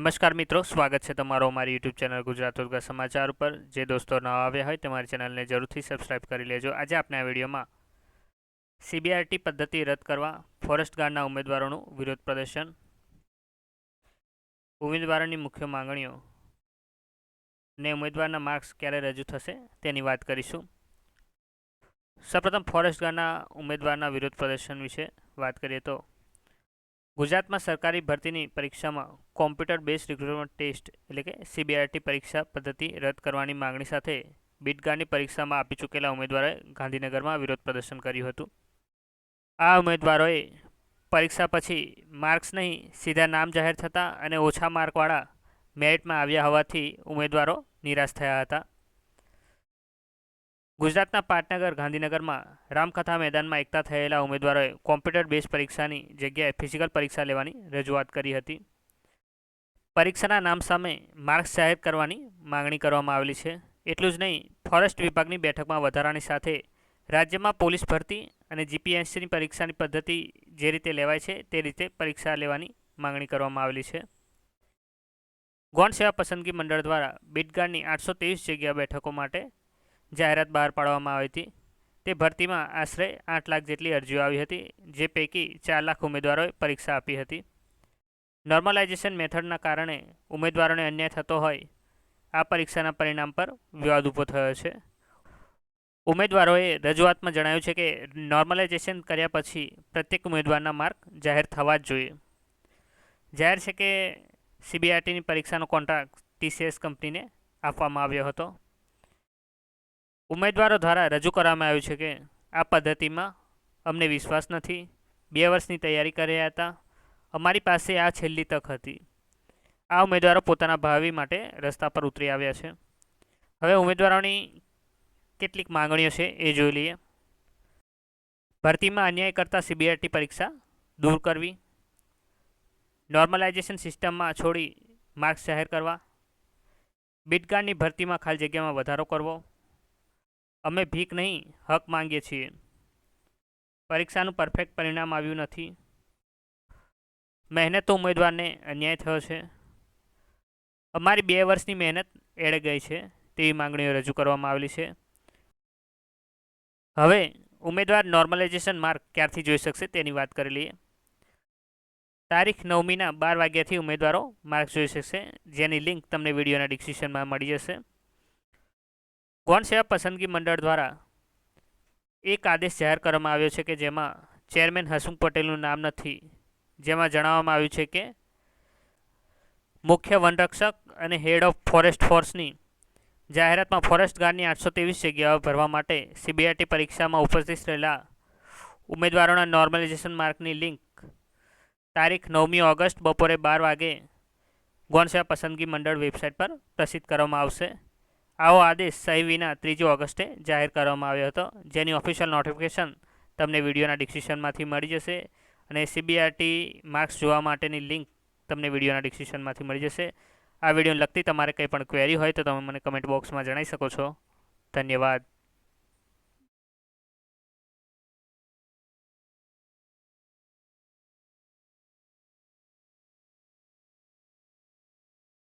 નમસ્કાર મિત્રો, સ્વાગત છે તમારો અમારી યુટ્યુબ ચેનલ ગુજરાત ઉર્ગા સમાચાર ઉપર. જે દોસ્તો ન આવ્યા હોય તમારી ચેનલને જરૂરથી સબસ્ક્રાઇબ કરી લેજો. આજે આપણે આ વિડીયોમાં સીબીઆરટી પદ્ધતિ રદ કરવા, ફોરેસ્ટ ગાર્ડના ઉમેદવારોનું વિરોધ પ્રદર્શન, ઉમેદવારોની મુખ્ય માંગણીઓ ને ઉમેદવારના માર્ક્સ ક્યારે રજૂ થશે તેની વાત કરીશું. સૌપ્રથમ ફોરેસ્ટ ગાર્ડના ઉમેદવારના વિરોધ પ્રદર્શન વિશે વાત કરીએ તો ગુજરાતમાં સરકારી ભરતીની પરીક્ષામાં કોમ્પ્યુટર બેઝ રિક્રુટમેન્ટ ટેસ્ટ એટલે કે સીબીઆરટી પરીક્ષા પદ્ધતિ રદ કરવાની માંગણી સાથે બીટગાની પરીક્ષામાં આપી ચૂકેલા ઉમેદવારોએ ગાંધીનગરમાં વિરોધ પ્રદર્શન કર્યું હતું. આ ઉમેદવારોએ પરીક્ષા પછી માર્ક્સ નહીં, સીધા નામ જાહેર થતાં અને ઓછા માર્કવાળા મેરિટમાં આવ્યા હોવાથી ઉમેદવારો નિરાશ થયા હતા. ગુજરાતના પાટનગર, ગાંધીનગરમાં રામકથા મેદાનમાં એકતા થયેલા ઉમેદવારોએ કોમ્પ્યુટર બેઝ પરીક્ષાની જગ્યાએ ફિઝિકલ પરીક્ષા લેવાની રજૂઆત કરી હતી. પરીક્ષાના નામ સામે માર્ક્સ જાહેર કરવાની માંગણી કરવામાં આવેલી છે. એટલું જ નહીં, ફોરેસ્ટ વિભાગની બેઠકમાં વધારાની સાથે રાજ્યમાં પોલીસ ભરતી અને જીપીએસસીની પરીક્ષાની પદ્ધતિ જે રીતે લેવાય છે તે રીતે પરીક્ષા લેવાની માંગણી કરવામાં આવેલી છે. ગૌણ સેવા પસંદગી મંડળ દ્વારા બીટગાર્ડની આઠસો ત્રેવીસ જગ્યા બેઠકો માટે જાહેરાત બહાર પાડવામાં આવી હતી. તે ભરતીમાં આશરે આઠ લાખ જેટલી અરજીઓ આવી હતી, જે પૈકી ચાર લાખ ઉમેદવારોએ પરીક્ષા આપી હતી. નોર્મલાઇઝેશન મેથડના કારણે ઉમેદવારોને અન્યાય થતો હોય, આ પરીક્ષાના પરિણામ પર વિવાદ ઊભો થયો છે. ઉમેદવારોએ રજૂઆતમાં જણાવ્યું છે કે નોર્મલાઇઝેશન કર્યા પછી પ્રત્યેક ઉમેદવારના માર્ક જાહેર થવા જ જોઈએ. જાહેર છે કે સીબીઆરટીની પરીક્ષાનો કોન્ટ્રાક્ટ ટીસીએસ કંપનીને આપવામાં આવ્યો હતો. ઉમેદવારો દ્વારા રજૂ કરવામાં આવ્યું છે કે આ પદ્ધતિમાં અમને વિશ્વાસ નથી. બે વર્ષની તૈયારી કર્યા હતા. અમારી પાસે આ છેલ્લી તક હતી. આ ઉમેદવારો પોતાના ભાવિ માટે રસ્તા પર ઉતરી આવ્યા છે. હવે ઉમેદવારોની કેટલીક માંગણીઓ છે એ જોઈ લઈએ. ભરતીમાં અન્યાય કરતાં સીબીઆરટી પરીક્ષા દૂર કરવી. નોર્મલાઇઝેશન સિસ્ટમમાં છોડી માર્ક્સ જાહેર કરવા. બીટગાર્ડની ભરતીમાં ખાલી જગ્યામાં વધારો કરવો. અમે ભીખ નહીં, હક માંગીએ છીએ. પરીક્ષાનું પરફેક્ટ પરિણામ આવ્યું નથી. મહેનત ઉમેદવારને અન્યાય થયો છે. અમારી બે વર્ષની મહેનત એળે ગઈ છે તેવી માંગણીઓ રજૂ કરવામાં આવેલી છે. હવે ઉમેદવાર નોર્મલાઇઝેશન માર્ક ક્યારથી જોઈ શકશે તેની વાત કરી લઈએ. તારીખ નવમીના બાર વાગ્યાથી ઉમેદવારો માર્ક જોઈ શકશે, જેની લિંક તમને વિડીયોના ડિસ્ક્રિપ્શનમાં મળી જશે. સેવા પસંદગી મંડળ દ્વારા એક આદેશ જાહેર કરવામાં આવ્યો છે કે જેમાં ચેરમેન હસમુખ પટેલનું નામ નથી, જેમાં જણાવવામાં આવ્યું છે કે મુખ્ય વનરક્ષક અને હેડ ઓફ ફોરેસ્ટ ફોર્સની જાહેરાતમાં ફોરેસ્ટ ગાર્ડની આઠસો ત્રેવીસ જગ્યાઓ ભરવા માટે સીબીઆઈટી પરીક્ષામાં ઉપસ્થિત રહેલા ઉમેદવારોના નોર્મલાઇઝેશન માર્કની લિંક તારીખ નવમી ઓગસ્ટ બપોરે બાર વાગે ગોનસેવા પસંદગી મંડળ વેબસાઇટ પર પ્રસિદ્ધ કરવામાં આવશે. આવો આદેશ સહી વિના ત્રીજી ઓગસ્ટે જાહેર કરવામાં આવ્યો હતો, જેની ઓફિશિયલ નોટિફિકેશન તમને વિડીયોના ડિસ્ક્રિપ્શનમાંથી મળી જશે અને સીબીઆરટી માર્ક્સ જોવા માટેની લિંક તમને વિડીયોના ડિસ્ક્રિપ્શનમાંથી મળી જશે. આ વિડીયોને લગતી તમારે કંઈ પણ ક્વેરી હોય તો તમે મને કમેન્ટ બોક્સમાં જણાવી શકો છો. ધન્યવાદ.